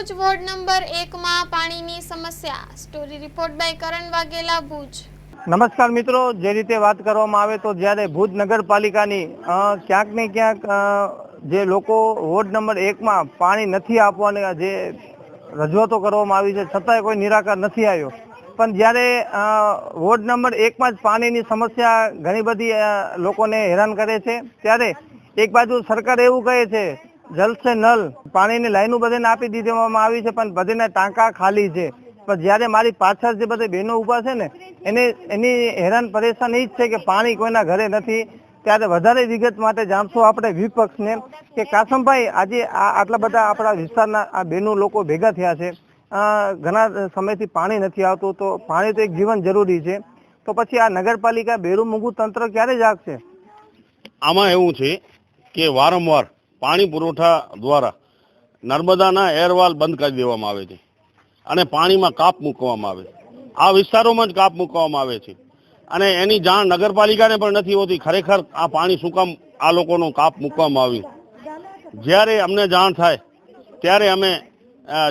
Bhuj ward number એકમાં પાણીની સમસ્યા. Story report by Karan Vaghela Bhuj. નમસ્કાર મિત્રો, જે રીતે વાત કરવામાં આવે તો જ્યારે ભુજ નગરપાલિકાની ક્યાંક ને ક્યાંક જે લોકો વોર્ડ નંબર એકમાં પાણી નથી આપવાની જે રજૂઆતો કરવામાં આવી છે, છતાંય કોઈ નિરાકાર નથી આવ્યો. પણ જ્યારે વોર્ડ નંબર એકમાં જ પાણીની સમસ્યા ઘણી બધી લોકોને હેરાન કરે છે, ત્યારે એક બાજુ સરકાર એવું કહે છે જલ સે નલ. પાણીની લાઈનો બધાને આપી દીધવામાં આવી છે, પણ બધાના ટાંકા ખાલી છે. પણ જ્યારે મારી પાછળ જે બધા બહેનો ઊભા છે ને, એને, એની હેરાન પરેશાની જ છે કે પાણી કોઈના ઘરે નથી. ત્યારે વધારે વિગત માટે જાણશું આપણે વિપક્ષને કે કાસમભાઈ, આજે આટલા બધા આપણા વિસ્તારના આ બહેનો લોકો ભેગા થયા છે. ઘણા સમયથી પાણી નથી આવતું, તો પાણી તો એક જીવન જરૂરી છે. તો પછી આ નગરપાલિકા બેરું મૂંગું તંત્ર ક્યારે જાગશે? આમાં એવું છે કે વારંવાર પાણી પુરવઠા દ્વારા નર્મદાના એરવાલ બંધ કરી દેવામાં આવે છે અને પાણીમાં કાપ મૂકવામાં આવે આ વિસ્તારોમાં જ કાપ મૂકવામાં આવે છે. અને એની જાણ નગરપાલિકાને પણ નથી હોતી. ખરેખર આ પાણી શું કામ આ લોકોનો કાપ મૂકવામાં આવ્યું? જ્યારે અમને જાણ થાય, ત્યારે અમે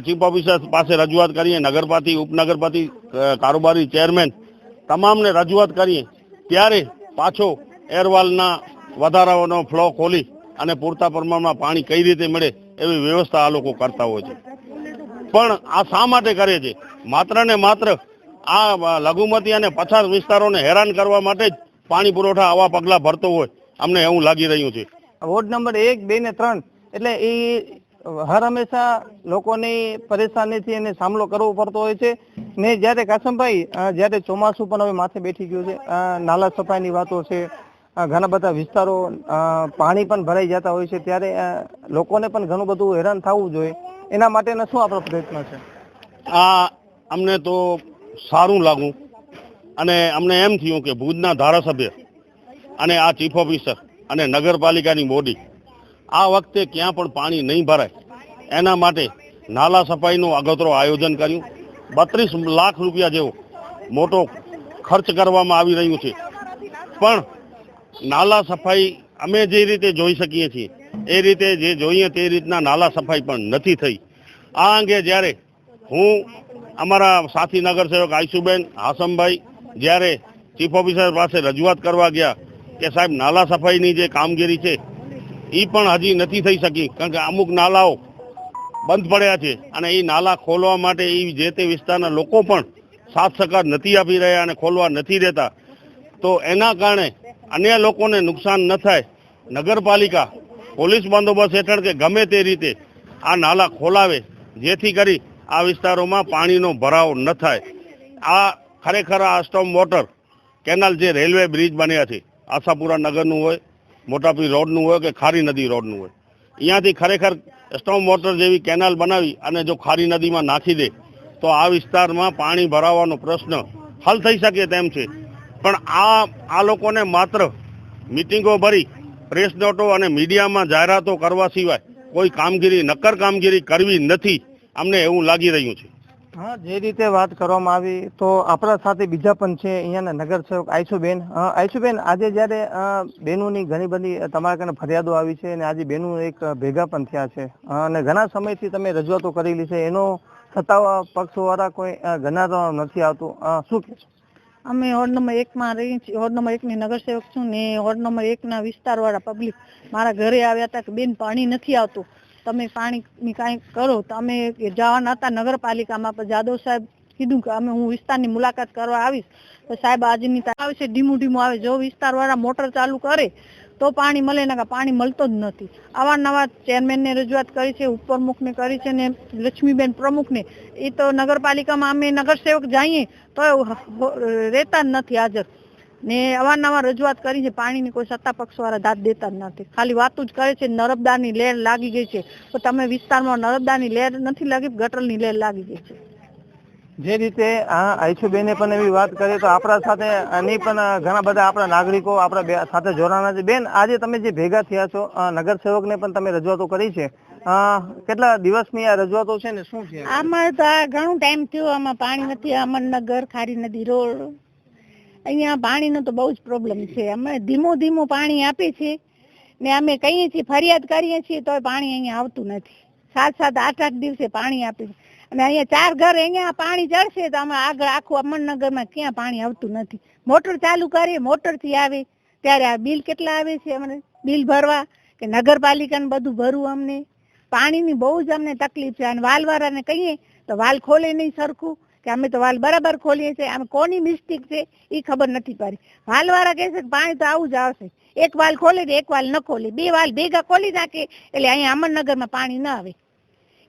ચીફ ઓફિસર પાસે રજૂઆત કરીએ નગરપાતિ ઉપનગરપતિ કારોબારી ચેરમેન તમામને રજૂઆત કરીએ, ત્યારે પાછો એરવાલના વધારાનો ફ્લો ખોલી અને પૂરતા પ્રમાણમાં પાણી કઈ રીતે મળે એવી વ્યવસ્થા આ લોકો કરતા હોય છે. પણ આ શા માટે કરે છે? માત્ર ને માત્ર આ લઘુમતી અને પછાત વિસ્તારોને હેરાન કરવા માટે જ પાણી પુરવઠા આવા પગલાં ભરતો હોય. અમને એવું લાગી રહ્યું છે. વોર્ડ નંબર એક, બે ને ત્રણ, એટલે એ હર હંમેશા લોકોની પરેશાનીથી એને સામનો કરવો પડતો હોય છે. ને જ્યારે કાસમભાઈ જ્યારે ચોમાસું પણ હવે માથે બેઠી ગયું છે નાલા સફાઈની વાતો છે ઘણા બધા વિસ્તારો પાણી પણ ભરાઈ જતા હોય છે, ત્યારે લોકોને પણ ઘણું બધું હેરાન થવું જોઈએ. એના માટેનો શું આપણો પ્રયત્ન છે? આ અમને તો સારું લાગું અને અમને એમ થયું કે ભુજના ધારાસભ્ય અને આ ચીફ ઓફિસર અને નગરપાલિકાની બોડી આ વખતે ક્યાં પણ પાણી નહીં ભરાય. એના માટે નાલા સફાઈનું અગોતરો આયોજન કર્યું. બત્રીસ લાખ રૂપિયા જેવો મોટો ખર્ચ કરવામાં આવી રહ્યું છે. પણ નાલા સફાઈ અમે જે રીતે જોઈ શકીએ છીએ, એ રીતે જે જોઈએ તે રીતના નાલા સફાઈ પણ નથી થઈ. આ અંગે જ્યારે હું અમારા સાથી નગરસેવક આઈશુબેન હાસમભાઈ જ્યારે ચીફ ઓફિસર પાસે રજૂઆત કરવા ગયા કે સાહેબ નાલા સફાઈની જે કામગીરી છે એ પણ હજી નથી થઈ શકી, કારણ કે અમુક નાલાઓ બંધ પડ્યા છે અને એ નાલા ખોલવા માટે એ જે તે વિસ્તારના લોકો પણ સાથ સહકાર નથી આપી રહ્યા અને ખોલવા નથી દેતા. તો એના કારણે અન્ય લોકોને નુકસાન ન થાય. નગરપાલિકા, પોલીસ બંદોબસ્ત હેઠળ કે ગમે તે રીતે આ નાલા ખોલાવે, જેથી કરી આ વિસ્તારોમાં પાણીનો ભરાવ ન થાય. આ ખરેખર આ સ્ટોમ વોટર કેનાલ જે રેલવે બ્રિજ બન્યા છે, આશાપુરા નગરનું હોય મોટાપી રોડનું હોય કે ખારી નદી રોડનું હોય. અહીંયાથી ખરેખર સ્ટોમ વોટર જેવી કેનાલ બનાવી અને જો ખારી નદીમાં નાખી દે, તો આ વિસ્તારમાં પાણી ભરાવાનો પ્રશ્ન હલ થઈ શકે તેમ છે. પણ આ આ લોકોને માત્ર મિટિંગો ભરી પ્રેસ નોટો અને મીડિયામાં જાહેરાતો કરવા સિવાય કોઈ કામગીરી નક્કર કામગીરી કરવી નથી અમને એવું લાગી રહ્યું છે. હા જે રીતે વાત કરવામાં આવી તો આપણા સાથે બીજા પણ છે અહીંયાના નગરસેવક આયશુબેન. અ, આજે જ્યારે બહેનોની ઘણી બધી તમારા કને ફરિયાદો આવી છે અને આજે બહેનો એક ભેગા પણ થયા છે. અને ઘણા સમયથી તમે રજૂઆતો કરેલી છે એનો છતાં પક્ષવાળા કોઈ ગણાતો નથી આવતું. શું કે અમે વોર્ડ નંબર એકમાં રહી છીએ. વોર્ડ નંબર એકની નગરસેવક છું ને વોર્ડ નંબર એકના વિસ્તારવાળા પબ્લિક મારા ઘરે આવ્યા હતા કે બેન પાણી નથી આવતું. તમે પાણીની કાંઈ કરો. તો અમે જવાના હતા નગરપાલિકામાં. પણ જાદવ સાહેબ કીધું કે અમે હું વિસ્તારની મુલાકાત કરવા આવીશ. તો સાહેબ આજની આવે છે ધીમું ધીમું આવે. જો વિસ્તારવાળા મોટર ચાલુ કરે તો પાણી મળે ને પાણી મળતો જ નથી. અવારનવાર ચેરમેનને રજૂઆત કરી છે, ઉપપ્રમુખને કરી છે ને લક્ષ્મીબેન પ્રમુખને. એ તો નગરપાલિકામાં અમે નગરસેવક જઈએ તો રહેતા જ નથી હાજર. ને અવારનવાર રજૂઆત કરી છે, પાણીની કોઈ સત્તા પક્ષવાળા દાદ દેતા જ નથી. ખાલી વાતું જ કરે છે નર્મદાની લહેર લાગી ગઈ છે. તો તમે વિસ્તારમાં નર્મદાની લહેર નથી લાગી, ગટરની લહેર લાગી ગઈ છે. જે રીતે આ આયશુબેને પણ એવી વાત કરી, તો આપણા સાથે એની પણ ઘણા બધા આપણા નાગરિકો આપણા સાથે જોડાણા છે. બેન, આજે તમે જે ભેગા થયા છો નગરસેવકને પણ તમે રજૂઆતો કરી છે. કેટલા દિવસની આ રજૂઆતો છે ને શું છે? આમાં તો ઘણું ટાઈમ થયો, આમાં પાણી નથી, અમરનગર, ખારી નદી રોડ. અહીંયા પાણીનો તો બહુ જ પ્રોબ્લેમ છે. અમે ધીમું ધીમું પાણી આપે છે ને અમે કહીએ છીએ, ફરિયાદ કરીએ છીએ, તોય પાણી અહીંયા આવતું નથી. સાત સાત, આઠ આઠ દિવસે પાણી આપે છે અને અહીંયા ચાર ઘર, અહીંયા પાણી ચડશે તો અમે આગળ આખું અમરનગરમાં ક્યાં પાણી આવતું નથી. મોટર ચાલુ કરીએ મોટરથી આવે. ત્યારે આ બિલ કેટલા આવે છે અમને? બિલ ભરવા કે નગરપાલિકાને બધું ભરવું અમને? પાણીની બહુ જ અમને તકલીફ છે. અને વાલવાળાને કહીએ તો વાલ ખોલે નહીં સરખું, કે અમે તો વાલ બરાબર ખોલીએ છીએ. આમ કોની મિસ્ટેક છે એ ખબર નથી પડી. વાલવાળા કહે છે કે પાણી તો આવું જ આવશે. એક વાલ ખોલે તો એક વાલ ન ખોલે. બે વાલ ભેગા ખોલી નાખે એટલે અહીંયા અમરનગરમાં પાણી ન આવે.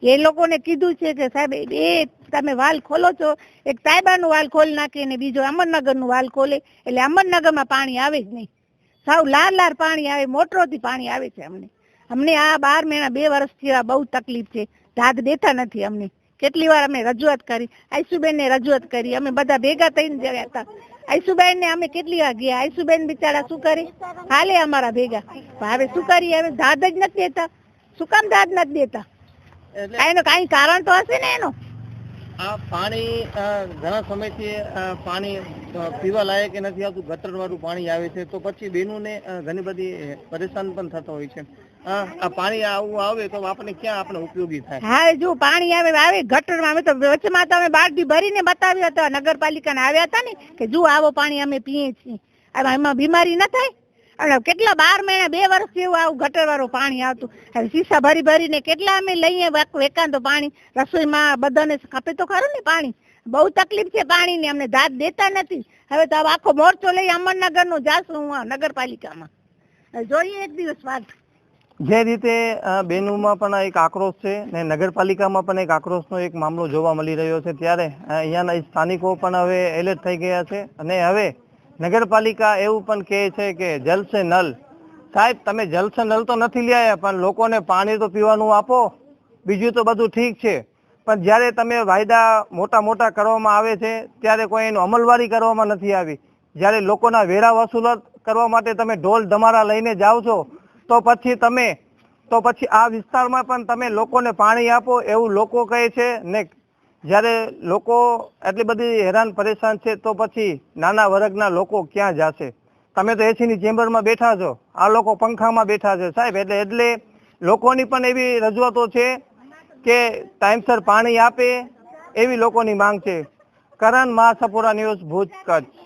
એ લોકોને કીધું છે કે સાહેબ, એ તમે વાલ ખોલો છો. એક સાહેબાનું વાલ ખોલી નાખે અને બીજો અમરનગરનું વાલ ખોલે. એટલે અમરનગરમાં પાણી આવે જ નહીં. સાવ લાર લાર પાણી આવે, મોટરોથી પાણી આવે છે અમને. અમને આ બાર મહિના, બે વર્ષથી આ બહુ તકલીફ છે. દાદ દેતા નથી અમને. કેટલી વાર અમે રજૂઆત કરી. આઈસુબેનને રજૂઆત કરી. અમે બધા ભેગા થઈને ગયા હતા. આઈસુબેન ને અમે કેટલી વાર ગયા? આઈસુબેન બિચારા શું કરે? હાલે અમારા ભેગા. હવે શું કરીએ? હવે ધાદ જ નથી દેતા. શું કામ ધાદ નથી દેતા? એનું કઈ કારણ તો હશે ને એનું? આ પાણી ઘણા સમયથી પાણી પીવા લાયક નથી આવતું. ગટર વાળું પાણી આવે છે. તો પછી બેનોને ઘણી બધી પરેશાન પણ થતો હોય છે. આ પાણી આવું આવે તો આપણે ક્યાં આપણે ઉપયોગી થાય? હા જો પાણી આવે આવે ગટરમાં. અમે તો વચમાં તો અમે બાલટી ભરીને બતાવ્યા હતા નગરપાલિકાને આવ્યા હતા ને કે જો આવો પાણી અમે પીએ છીએ. એમાં બીમારી ન થાય? અને કેટલા બાર મહિના, બે વર્ષ જેવું આવું ગટર વાળું પાણી આવતું. હવે શીશા ભરી ભરીને કેટલા અમે લઈએ વાક- વેકાંતો પાણી. રસોઈમાં બધાને ખપે તો ખરું ને પાણી. બહુ તકલીફ છે પાણીની, અમને ધાત દેતા નથી. હવે તો આખો મોરચો લઈ અમરનગરનું જાશું હું નગરપાલિકામાં. જોઈએ એક દિવસ વાત. જે રીતે બેનુમાં પણ એક આક્રોશ છે ને નગરપાલિકામાં પણ એક આક્રોશનો એક મામલો જોવા મળી રહ્યો છે. ત્યારે અહીંયાના સ્થાનિકો પણ હવે એલર્ટ થઈ ગયા છે. અને હવે નગરપાલિકા એવું પણ કહે છે કે જલ સે નલ. સાહેબ, તમે જલ સે નલ તો નથી લઈ પણ લોકોને પાણી તો પીવાનું આપો. બીજું તો બધું ઠીક છે. પણ જ્યારે તમે વાયદા મોટા મોટા કરવામાં આવે છે, ત્યારે કોઈ એનું અમલવારી કરવામાં નથી આવી. જ્યારે લોકોના વેરા વસૂલ કરવા માટે તમે ઢોલ ધમારા લઈને જાઓ છો, તો પછી તમે, તો પછી આ વિસ્તારમાં પણ તમે લોકોને પાણી આપો એવું લોકો કહે છે ને જ્યારે લોકો એટલી બધી હેરાન પરેશાન છે તો પછી નાના વર્ગના લોકો ક્યાં જશે? તમે તો એસીની ચેમ્બરમાં બેઠા છો. આ લોકો પંખામાં બેઠા છે. સાહેબ, એટલે એટલે લોકોની પણ એવી રજૂઆતો છે કે ટાઈમસર પાણી આપે એવી લોકોની માંગ છે. કરણ મહાસપુરા ન્યૂઝ ભુજ કચ્છ.